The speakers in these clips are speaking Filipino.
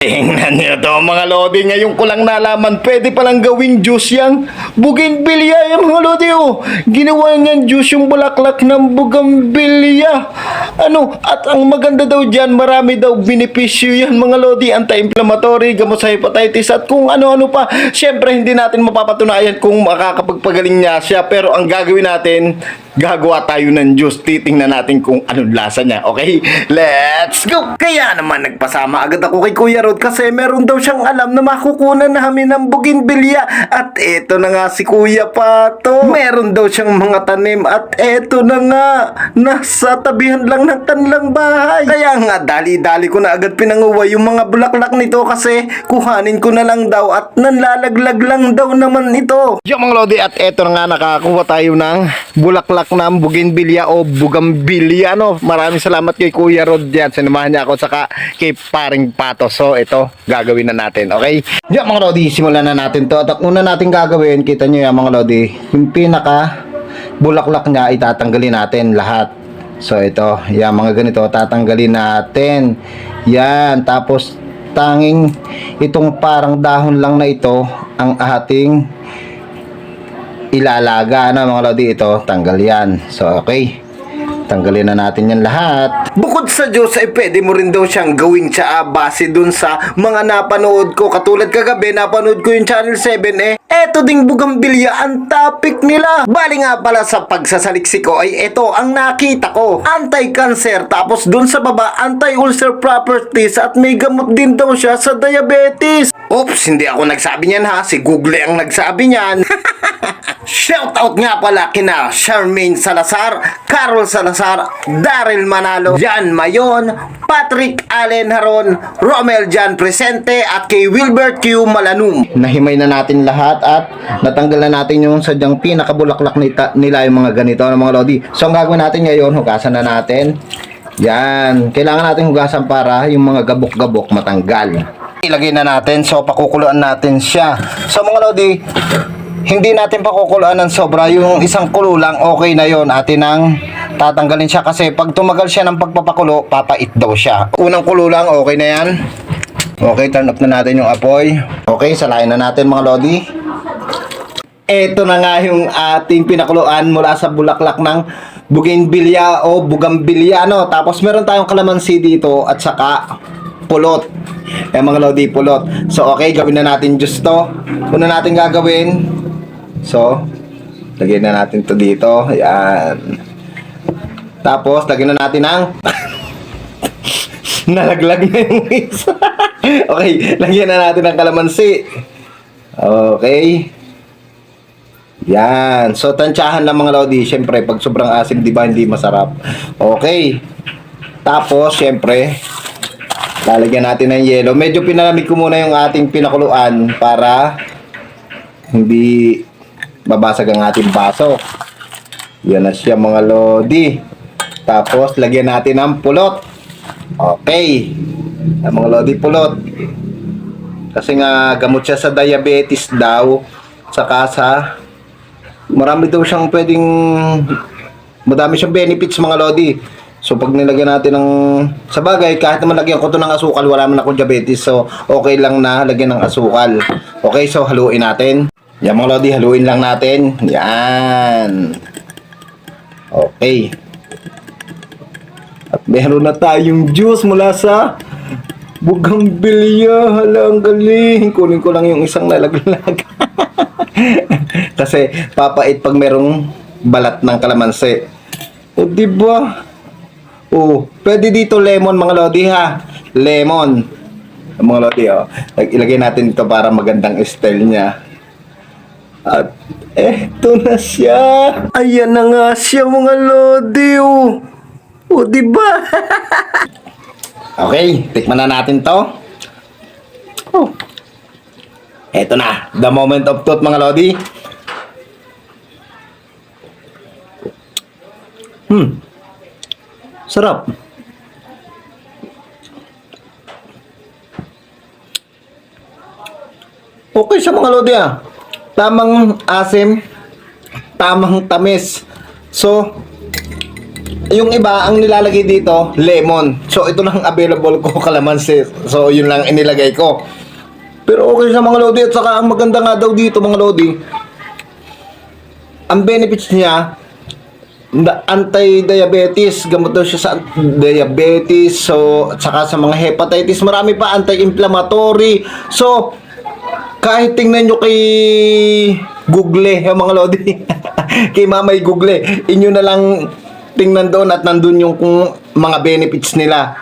Tingnan niyo to mga lodi, ngayon ko lang nalaman, pwede palang gawing juice yang bougainvillea yung mga lodi oh. Ginawa niyan juice yung bulaklak ng bougainvillea. Ano, at ang maganda daw dyan, marami daw benepisyo yan mga lodi, anti-inflammatory, gamot sa hepatitis at kung ano-ano pa. Siyempre, hindi natin mapapatunayan kung makakapagpagaling niya siya, pero ang gagawin natin, gagawa tayo ng juice. Titingnan natin kung anong lasa niya. Okay? Let's go! Kaya naman nagpasama agad ako kay Kuya Rod kasi meron daw siyang alam na makukunan namin ng bougainvillea. At eto na nga si Kuya Pato. Meron daw siyang mga tanim at eto na nga. Nasa tabihan lang ng kanilang bahay. Kaya nga dali-dali ko na agad pinanguwa yung mga bulaklak nito kasi kuhanin ko na lang daw at nanlalaglag lang daw naman ito. Yung mga lodi at eto na nga nakakuha tayo ng bulaklak ng bougainvillea o bugambilya no. Maraming salamat kay Kuya Rod yan. Sinamahan niya ako saka kay paring Pato. So ito gagawin na natin. Okay? Yung mga lodi simulan na natin to. At ang una natin gagawin kita nyo yung mga lodi yung pinaka bulaklak niya itatanggalin natin lahat. So ito, yan mga ganito tatanggalin natin. Yan, tapos tanging itong parang dahon lang na ito ang ating ilalaga ano mga lodi ito tanggal yan so okay tanggalin na natin yan lahat. Bukod sa Diyos ay pwede mo rin daw siyang gawing tsaa base dun sa mga napanood ko. Katulad kagabi napanood ko yung channel 7 eh. Eto ding bugambilya ang topic nila. Bali nga pala sa pagsasaliksik ko ay eto ang nakita ko. Anti-cancer tapos dun sa baba anti-ulcer properties at may gamot din daw siya sa diabetes. Oops, hindi ako nagsabi niyan ha. Si Google ang nagsabi niyan. Shoutout nga pala kina Charmaine Salazar, Carol Salazar, Daryl Manalo, Jan Mayon, Patrick Allen Haron, Romel Jan Presente at kay Wilbert Q Malanum. Nahimay na natin lahat at natanggal na natin yung sadyang pinakabulaklak nita, nila yung mga ganito ng mga lodi. So ang gagawin natin ngayon, hugasan na natin. Yan, kailangan natin hugasan para yung mga gabok-gabok matanggal. Ilagay na natin, so pakukuluan natin siya. So mga lodi, hindi natin pakukuluan ng sobra. Yung isang kulo lang, okay na yon Atin ang tatanggalin siya kasi pag tumagal siya ng pagpapakulo, papait daw siya. Unang kulo lang, okay na yan. Okay, turn off na natin yung apoy. Okay, salayin na natin mga lodi. Ito na nga yung ating pinakuluan mula sa bulaklak ng bougainvillea o bugambilya no. Tapos meron tayong kalamansi dito at saka pulot. Eh mga lodi pulot. So okay, gawin na natin juice to. Una natin gagawin. So, lagyan na natin to dito. Ayan. Tapos, lagyan na natin ang nalaglag na yung isa. okay, lagyan na natin ang kalamansi. Okay. Yan. So, tansyahan lang mga lodi. Siyempre, pag sobrang asim, di ba, hindi masarap. Okay. Tapos, siyempre, lalagyan natin ng yelo. Medyo pinalamig ko muna yung ating pinakuluan para hindi babasag ang ating baso. Yan na siya mga lodi. Tapos, lagyan natin ng pulot. Okay. Ang mga lodi pulot. Kasi nga, gamot siya sa diabetes daw. Saka sa marami daw siyang pwedeng madami siyang benefits mga lodi. So pag nilagyan natin ng sa bagay kahit naman lagyan ko to ng asukal wala man akong diabetes so okay lang na lagyan ng asukal. Okay so haluin natin. Yan mga lodi haluin lang natin. Yan. Okay. At meron na tayong juice mula sa Bugambilya, hala ang galing. Kunin ko lang yung isang nalaglag. Kasi papait pag merong balat ng kalamansi. O di ba? Oh, pwede dito lemon mga lodi ha. Lemon. Mga lodi oh. Lag- Ilagay natin ito para magandang style niya. At eto na siya. Ayan na nga siya mga lodi oh. O di ba? okay, tikman na natin to. Oh. Eto na, the moment of truth mga lodi. Hmm. Sarap. Okay sa mga lodi ah. Tamang asim, tamang tamis. So, Yung iba, ang nilalagay dito, lemon. So, ito lang available ko, kalamansi. So, yun lang inilagay ko. Pero okay sa mga lodi. At saka, ang maganda nga daw dito, mga lodi, ang benefits niya, anti-diabetes, gamot daw siya sa diabetes, so, at saka sa mga hepatitis, marami pa anti-inflammatory. So, kahit tingnan nyo kay Google, yung mga lodi, kay mamay Google, inyo na lang tingnan doon at nandun yung kung mga benefits nila.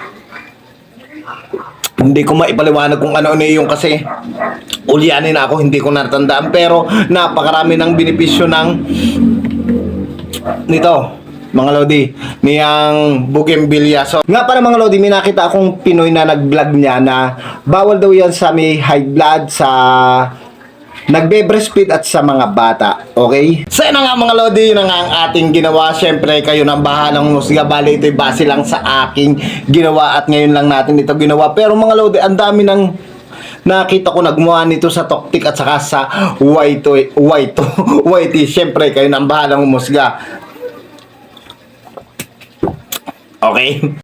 Hindi ko maipaliwanag kung ano-ano yung kasi ulyanin ako, hindi ko natandaan. Pero napakarami ng benepisyo ng nito, mga Lodi, niyang bougainvillea. So, nga pala mga Lodi, may nakita akong Pinoy na nag-vlog niya na bawal daw yan sa may high blood, sa nagbe-breastfeed at sa mga bata. Okay? So, yun nga mga Lodi, yun nga ang ating ginawa. Siyempre, kayo nang bahalang musga. Bali, ito'y base lang sa aking ginawa at ngayon lang natin ito ginawa. Pero mga Lodi, ang dami ng nakita ko nagmuha nito sa Toktik at saka sa White White White Siyempre, kayo nang bahalang umusga. Okay?